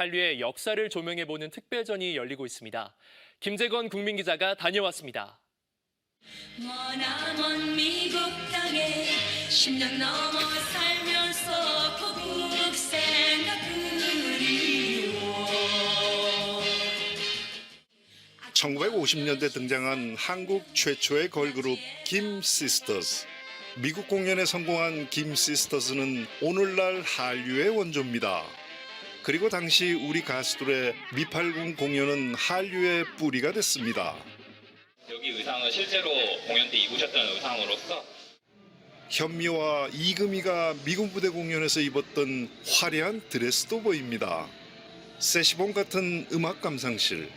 한류의 역사를 조명해보는 특별전이 열리고 있습니다. 김재건 국민기자가 다녀왔습니다. 머나먼 미국 땅에 10년 넘어 살면서 고국 생각 그리워 1950년대 등장한 한국 최초의 걸그룹 김 시스터즈. 미국 공연에 성공한 김 시스터즈는 오늘날 한류의 원조입니다. 그리고 당시 우리 가수들의 미팔군 공연은 한류의 뿌리가 됐습니다. 여기 의상은 실제로 공연 때 입으셨던 의상으로서 현미와 이금희가 미군 부대 공연에서 입었던 화려한 드레스도 보입니다. 세시봉 같은 음악 감상실,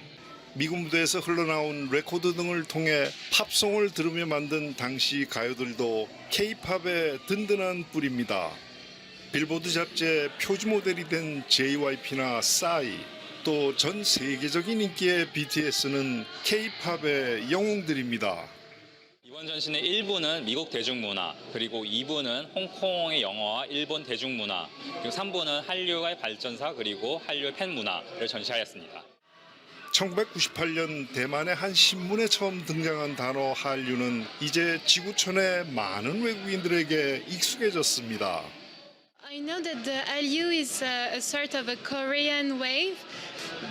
미군 부대에서 흘러나온 레코드 등을 통해 팝송을 들으며 만든 당시 가요들도 K-팝의 든든한 뿌리입니다. 빌보드 잡지의 표지 모델이 된 JYP나 싸이, 또 전 세계적인 인기의 BTS는 K-팝의 영웅들입니다. 이번 전시는 1부는 미국 대중문화, 그리고 2부는 홍콩의 영화와 일본 대중문화, 그리고 3부는 한류의 발전사 그리고 한류의 팬문화를 전시하였습니다. 1998년 대만의 한 신문에 처음 등장한 단어 한류는 이제 지구촌의 많은 외국인들에게 익숙해졌습니다. I know that the Hallyu is a, a sort of a Korean wave.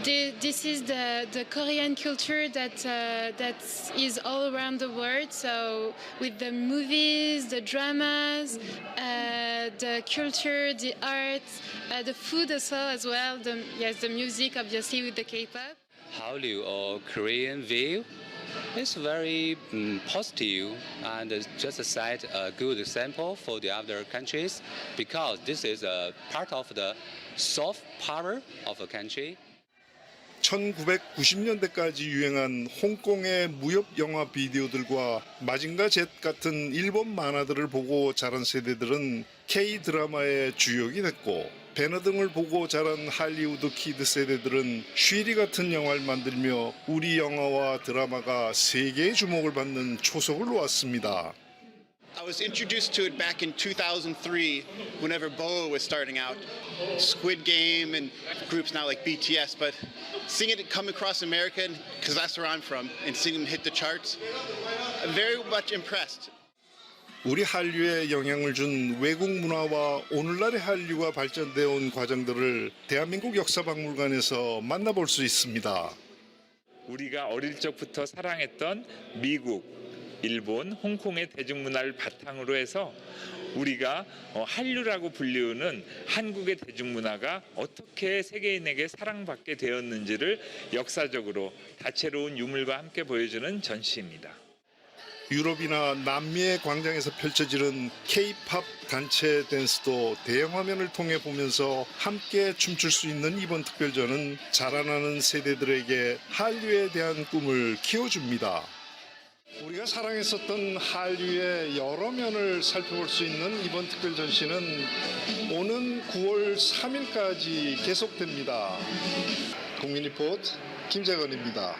The, this is the, the Korean culture that uh, that is all around the world. So with the movies, the dramas, uh, the culture, the art, uh, the food also as well. The, yes, the music obviously with the K-pop. Hallyu or Korean view is very mm, positive and it's just set a good example for the other countries because this is a part of the soft power of a country. 1990년대까지 유행한 홍콩의 무협 영화 비디오들과 마징가 젯 같은 일본 만화들을 보고 자란 세대들은 K 드라마의 주역이 됐고 배너 등을 보고 자란 할리우드 키드 세대들은 쉬리 같은 영화를 만들며 우리 영화와 드라마가 세계의 주목을 받는 초석을 놓았습니다. I was introduced to it back in 2003 whenever Boa was starting out. Squid Game and groups now like BTS, but seeing it come across America, because that's where I'm from, and seeing them hit the charts, I'm very much impressed. 우리 한류에 영향을 준 외국 문화와 오늘날의 한류가 발전되어 온 과정들을 대한민국 역사박물관에서 만나볼 수 있습니다. 우리가 어릴 적부터 사랑했던 미국, 일본, 홍콩의 대중문화를 바탕으로 해서 우리가 어, 한류라고 불리우는 한국의 대중문화가 어떻게 세계인에게 사랑받게 되었는지를 역사적으로 다채로운 유물과 함께 보여주는 전시입니다. 유럽이나 남미의 광장에서 펼쳐지는 K-팝 단체 댄스도 대형 화면을 통해 보면서 함께 춤출 수 있는 이번 특별전은 자라나는 세대들에게 한류에 대한 꿈을 키워줍니다. 우리가 사랑했었던 한류의 여러 면을 살펴볼 수 있는 이번 특별 전시는 오는 9월 3일까지 계속됩니다. 국민리포트 김재건입니다.